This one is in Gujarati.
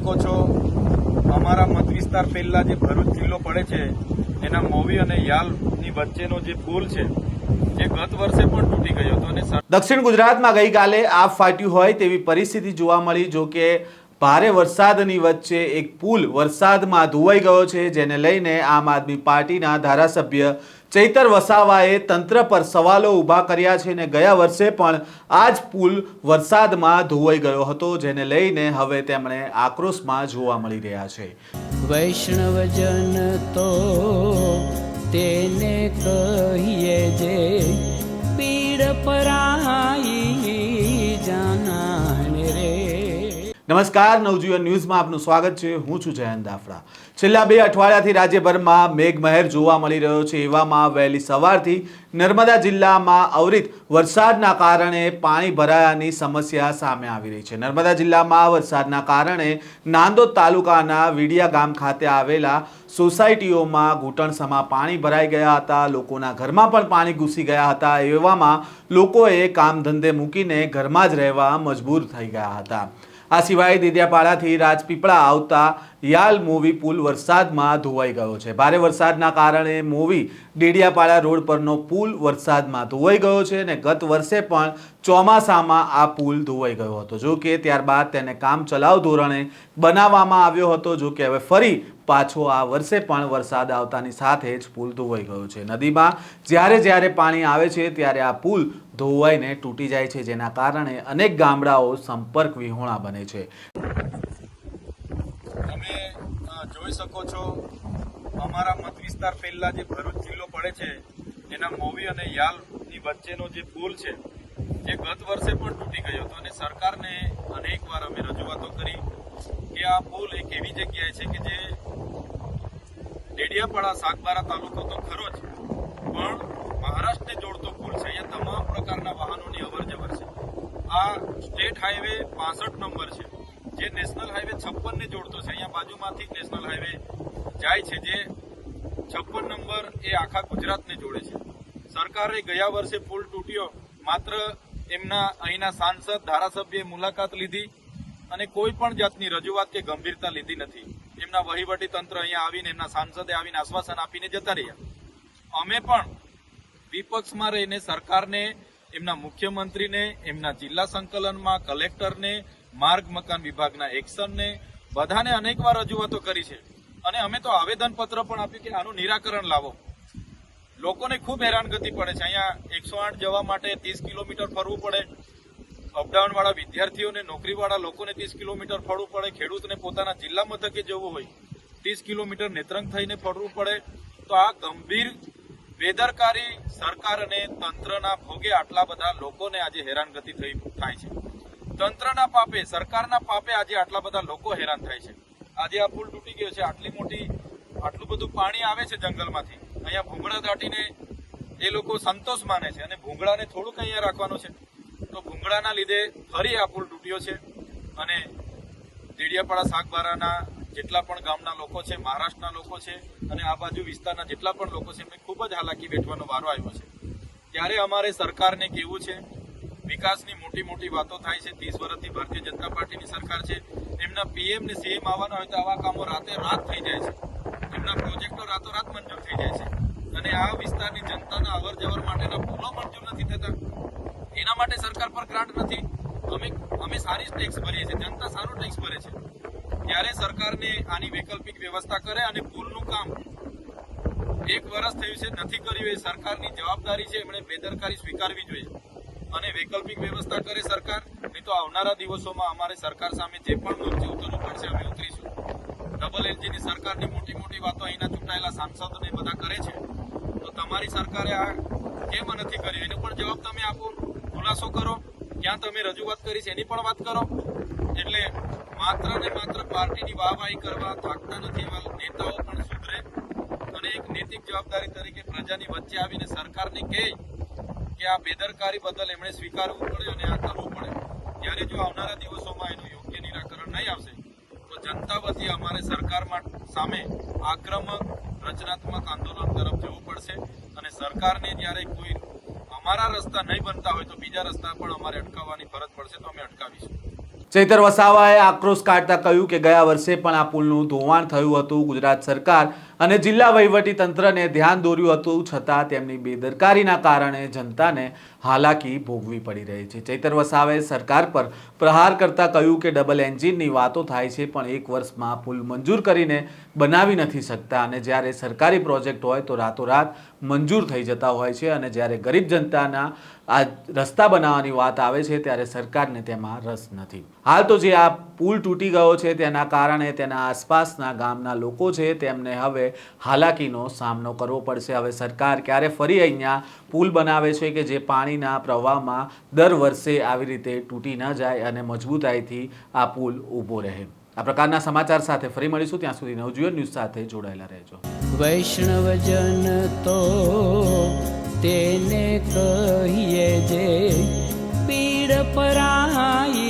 શકો છો. અમારા મત વિસ્તાર પહેલા જે ભરૂચ જિલ્લો પડે છે, એના મોવી અને યાલની વચ્ચેનો જે પુલ છે, જે ગત વર્ષે પણ તૂટી ગયો હતો અને દક્ષિણ ગુજરાતમાં ગઈકાલે આ ફાટ્યું હોય તેવી પરિસ્થિતિ જોવા મળી, જો કે ભારે વરસાદની વચ્ચે એક પુલ વરસાદમાં ધોવાઈ ગયો છે, જેને લઈને આમ આદમી પાર્ટીના ધારાસભ્ય ચૈતર વસાવાએ તંત્ર પર સવાલો ઊભા કર્યા છે અને ગયા વર્ષે પણ આ જ પુલ વરસાદમાં ધોવાઈ ગયો હતો, જેને લઈને હવે તેમણે આક્રોશમાં જોવા મળી રહ્યા છે. વૈષ્ણવજન તો તેને કહીએ જે નમસ્કાર, નવજીવન ન્યૂઝમાં આપનું સ્વાગત છે. હું છું જયંત દાફડા. છેલ્લા બે અઠવાડિયાથી રાજ્યભરમાં મેઘમહેર જોવા મળી રહ્યો છે. એવામાં વહેલી સવારથી નર્મદા જિલ્લામાં અવિરત વરસાદના કારણે પાણી ભરાયાની સમસ્યા સામે આવી રહી છે. નર્મદા જિલ્લામાં વરસાદના કારણે નાંદોદ તાલુકાના વીડિયા ગામ ખાતે આવેલા સોસાયટીઓમાં ઘૂંટણસમાં પાણી ભરાઈ ગયા હતા. લોકોના ઘરમાં પણ પાણી ઘૂસી ગયા હતા. એવામાં લોકોએ કામ ધંધે મૂકીને ઘરમાં જ રહેવા મજબૂર થઈ ગયા હતા. આ સિવાય દેડિયાપાડાથી રાજપીપળા આવતા યાલ મોવી પુલ વરસાદમાં ધોવાઈ ગયો છે. ભારે વરસાદના કારણે મોવી દેડિયાપાડા રોડ પરનો પુલ વરસાદમાં ધોવાઈ ગયો છે અને ગત વર્ષે પણ ચોમાસામાં આ પુલ ધોવાઈ ગયો હતો. જો કે ત્યારબાદ તેને કામ ચલાવ ધોરણે બનાવવામાં આવ્યો હતો. જો કે હવે ફરી પાછો આ વર્ષે પણ વરસાદ આવતાની સાથે જ પુલ ધોવાઈ ગયો છે. નદીમાં જ્યારે જ્યારે પાણી આવે છે, ત્યારે આ પુલ ધોવાઈને તૂટી જાય છે, જેના કારણે અનેક ગામડાઓ સંપર્ક વિહોણા બને છે. તમે જોઈ શકો છો, અમારા મત વિસ્તાર પહેલા જે ભરૂચ જિલ્લો પડે છે, એના મોવી અને યાલની વચ્ચેનો જે પુલ છે, જે ગત વર્ષે પણ તૂટી ગયો હતો અને સરકારને અનેક વાર અમે રજૂઆતો કરી કે આ પુલ એક એવી જગ્યાએ છે કે જે ડેડિયાપાડા સાગબારા તાલુકો તો ખરો જ. પણ મહારાષ્ટ્રને જોડતો પુલ છે, અહીંયા તમામ પ્રકારના વાહનોની અવર જવર છે. આ સ્ટેટ હાઈવે પાસઠ નંબર છે, જે નેશનલ હાઈવે છપ્પનને જોડતો છે. અહીંયા બાજુમાંથી નેશનલ હાઈવે જાય છે, જે છપ્પન નંબર એ આખા ગુજરાતને જોડે છે. સરકારે ગયા વર્ષે પુલ તૂટ્યો, માત્ર એમના અહીંના સાંસદ, ધારાસભ્યએ મુલાકાત લીધી અને કોઈ પણ જાતની રજૂઆત કે ગંભીરતા લીધી નથી. એમના વહીવટી તંત્ર અહીંયા આવીને, એમના સાંસદે આવીને આશ્વાસન આપીને જતા રહ્યા. અમે પણ વિપક્ષમાં રહીને, સરકારને, એમના મુખ્યમંત્રીને, એમના જિલ્લા સંકલનમાં, કલેક્ટરને, માર્ગ મકાન વિભાગના એક્શનને બધાને અનેકવાર રજૂઆતો કરી છે. અને અમે તો આવેદનપત્ર પણ આપ્યું કે આનું નિરાકરણ લાવો. લોકોને ખૂબ હેરાનગતિ પડે છે. અહીંયા એકસો આઠ જવા માટે ત્રીસ કિલોમીટર ફરવું પડે. અપડાઉન વાળા વિદ્યાર્થીઓને, નોકરીવાળા લોકોને ત્રીસ કિલોમીટર ફરવું પડે, ખેડૂતને પોતાના જિલ્લા મથકે જવું હોય, ત્રીસ કિલોમીટર નેત્રંગ થઈને ફરવું પડે, તો આ ગંભીર, બેદરકારી સરકાર અને તંત્રના ભોગે આટલા બધા લોકોને આજે હેરાનગતિ થઈ થાય છે. તંત્રના પાપે, સરકારના પાપે આજે આટલા બધા લોકો હેરાન થાય છે. આજે આ પુલ તૂટી ગયો છે, આટલી મોટી, આટલું બધું પાણી આવે છે જંગલમાંથી. અહીંયા ભૂંગળા દાટીને એ લોકો સંતોષ માને છે અને ભૂંગળાને થોડુંક અહીંયા રાખવાનું છે. તો ભૂંગળાના લીધે ફરી આ પુલ તૂટ્યો છે અને દેડિયાપાડા શાકબારાના જેટલા પણ ગામના લોકો છે, મહારાષ્ટ્રના લોકો છે અને આ બાજુ વિસ્તારના જેટલા પણ લોકો છે, એમને ખૂબ જ હાલાકી વેઠવાનો વારો આવ્યો છે. ત્યારે અમારે સરકારને કેવું છે, વિકાસની મોટી મોટી વાતો થાય છે, ત્રીસ વર્ષથી ભારતીય જનતા પાર્ટીની સરકાર છે, એમના પીએમ ને સીએમ આવવાના હોય તો આવા કામો રાતે રાત થઈ જાય છે. એમના પ્રોજેક્ટો રાતોરાત મંજૂર થઈ જાય છે. અને આ વિસ્તારની જનતાના અવર જવર માટેના પુલો મંજૂર નથી થતા. એના માટે સરકાર પર ગ્રાન્ટ નથી. અમે અમે સારી ટેક્સ ભરીએ છીએ. જનતા સારો ટેક્સ ભરે છે. ત્યારે સરકારને આની વૈકલ્પિક વ્યવસ્થા કરે અને પુલનું કામ એક વર્ષ થયું છે, નથી કર્યું. એ સરકારની જવાબદારી છે. એમણે બેદરકારી સ્વીકારવી જોઈએ. અને વૈકલ્પિક વ્યવસ્થા કરે સરકાર. નહીં તો આવનારા દિવસોમાં અમારે સરકાર સામે જે પણ મોરચે ઉતરવું પડશે. અમે ઉતરીશું. ડબલ એન્જિનની સરકારની મોટી મોટી વાતો અહીંના ચૂંટાયેલા સાંસદોને બધા કરે છે. તો તમારી સરકારે આ કેમ નથી કર્યું? એનો પણ જવાબ તમે આપો. ખુલાસો કરો. ક્યાં તમે રજૂઆત કરી છે, એની પણ વાત કરો. એટલે માત્ર ને માત્ર પાર્ટીની વાહવાહી કરવા થાકતા નથી એવા નેતાઓ પણ સુધરે. અને એક નૈતિક જવાબદારી તરીકે પ્રજાની વચ્ચે આવીને સરકારને કહે કે આ બેદરકારી બદલ એમણે સ્વીકારવું પડે અને આ કરવું પડે. ત્યારે જો આવનારા દિવસોમાં એનું યોગ્ય નિરાકરણ નહીં આવશે, તો જનતા વતી અમારે સરકાર સામે આક્રમક, રચનાત્મક આંદોલન તરફ જવું પડશે. અને સરકારને જ્યારે કોઈ અમારા રસ્તા નહીં બનતા હોય તો બીજા રસ્તા પણ અમારે અટકાવવાની ફરજ પડશે તો અમે અટકાવીશું. ચૈતર વસાવાએ આક્રોશ કાઢતા કહ્યું કે ગયા વર્ષે પણ આ પુલનું ધોવાણ થયું હતું. ગુજરાત સરકાર અને જિલ્લા વહીવટી તંત્રને ધ્યાન દોર્યું હતું, છતાં તેમની બેદરકારીના કારણે જનતાને હાલાકી ભોગવી પડી રહી છે. ચૈતર વસાવે સરકાર પર પ્રહાર કરતા કહ્યું કે ડબલ એન્જિનની વાતો થાય છે, પણ એક વર્ષમાં પુલ મંજૂર કરીને બનાવી નથી શકતા. અને જ્યારે સરકારી પ્રોજેક્ટ હોય તો રાતોરાત મંજૂર થઈ જતા હોય છે અને જ્યારે ગરીબ જનતાના આ રસ્તા બનાવવાની વાત આવે છે, ત્યારે સરકારને તેમાં રસ નથી. હાલ તો જે આ પુલ તૂટી ગયો છે, તેના કારણે તેના આસપાસના ગામના લોકો છે, તેમને હવે હાલાકીનો સામનો કરવો પડશે. હવે સરકાર ક્યારે ફરી અહીંયા પુલ બનાવે છે કે જે પાણીના પ્રવાહમાં દર વર્ષે આવી રીતે તૂટી ન જાય અને મજબૂતાઈથી આ પુલ ઊભો રહે. આ પ્રકારના સમાચાર સાથે ફરી મળીશું. ત્યાં સુધી નવજીવન ન્યૂઝ સાથે જોડાયેલા રહેજો. વૈષ્ણવજન તો તેને કહીએ જે પીડ પરાઈ